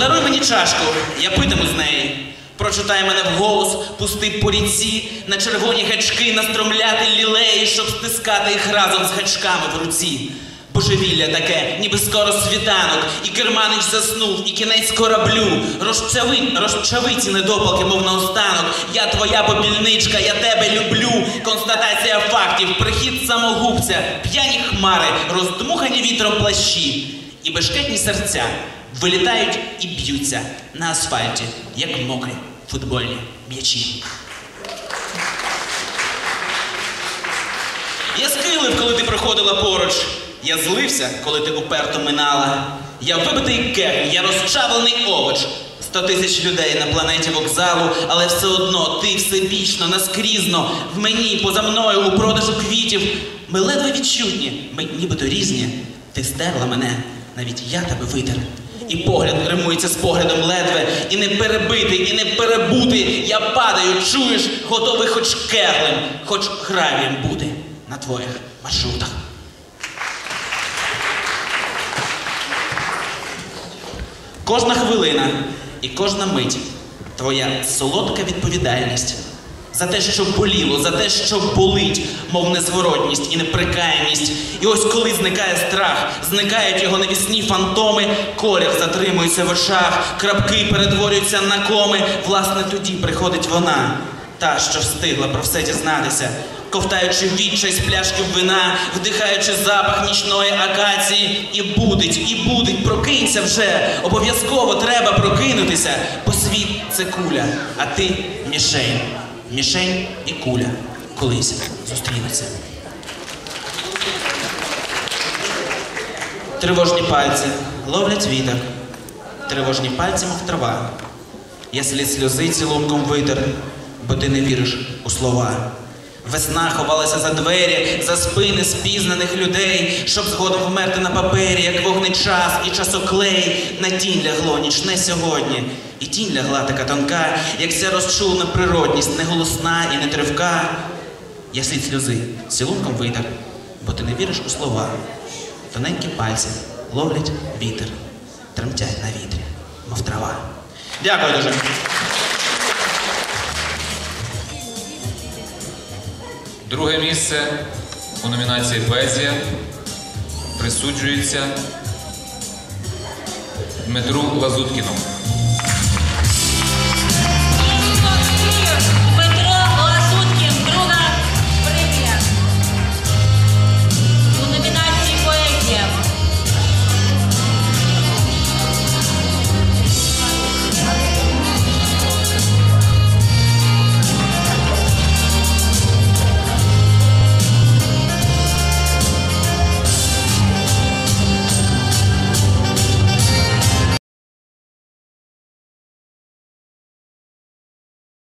Подаруй мені чашку, я питиму з неї. Прочитай мене вголос, пусти по ріці, на червоні гачки настромляти лілеї, щоб стискати їх разом з гачками в руці. Божевілля таке, ніби скоро світанок, і керманич заснув, і кінець кораблю. Розчави, розчавиці недопалки, мов наостанок. Я твоя попільничка, я тебе люблю. Констатація фактів, прихід самогубця, п'яні хмари, роздмухані вітром плащі. І бешкетні серця вилітають і б'ються на асфальті, як мокрі футбольні м'ячі. Я скилив, коли ти проходила поруч. Я злився, коли ти уперто минала. Я вибитий кег, я розчавлений овоч. Сто тисяч людей на планеті вокзалу, але все одно ти всебічно, наскрізно, в мені, поза мною, у продажу квітів. Ми ледве відчутні, ми нібито різні. Ти стерла мене, навіть я тебе витер. І погляд римується з поглядом ледве, і не перебити, і не перебути. Я падаю, чуєш, готовий хоч кеглем, хоч гравієм бути на твоїх маршрутах. Кожна хвилина і кожна мить твоя солодка відповідальність за те, що боліло, за те, що болить, мов незворотність і неприкаємість. І ось коли зникає страх, зникають його навісні фантоми, колір затримується в очах, крапки перетворюються на коми. Власне, тоді приходить вона, та, що встигла про все дізнатися. Ковтаючи відчай з пляшки вина, вдихаючи запах нічної акації, і будить, і будить, прокинься вже. Обов'язково треба прокинутися, бо світ це куля, а ти мішень. Мішень і куля колись зустрінуться. Тривожні пальці ловлять вітер, тривожні пальці, мов трава. Я слід сльози цілунком витер, бо ти не віриш у слова. Весна ховалася за двері, за спини спізнаних людей, щоб згодом вмерти на папері, як вогнечас і часоклей. На тінь лягло нічне сьогодні, і тінь лягла така тонка, як ця розчулена природність, не голосна і не тривка. Я слід сльози цілунком витер, бо ти не віриш у слова. Тоненькі пальці ловлять вітер, тремтять на вітрі, мов трава. Дякую дуже. Друге місце у номінації Поезія присуджується Дмитру Лазуткіну.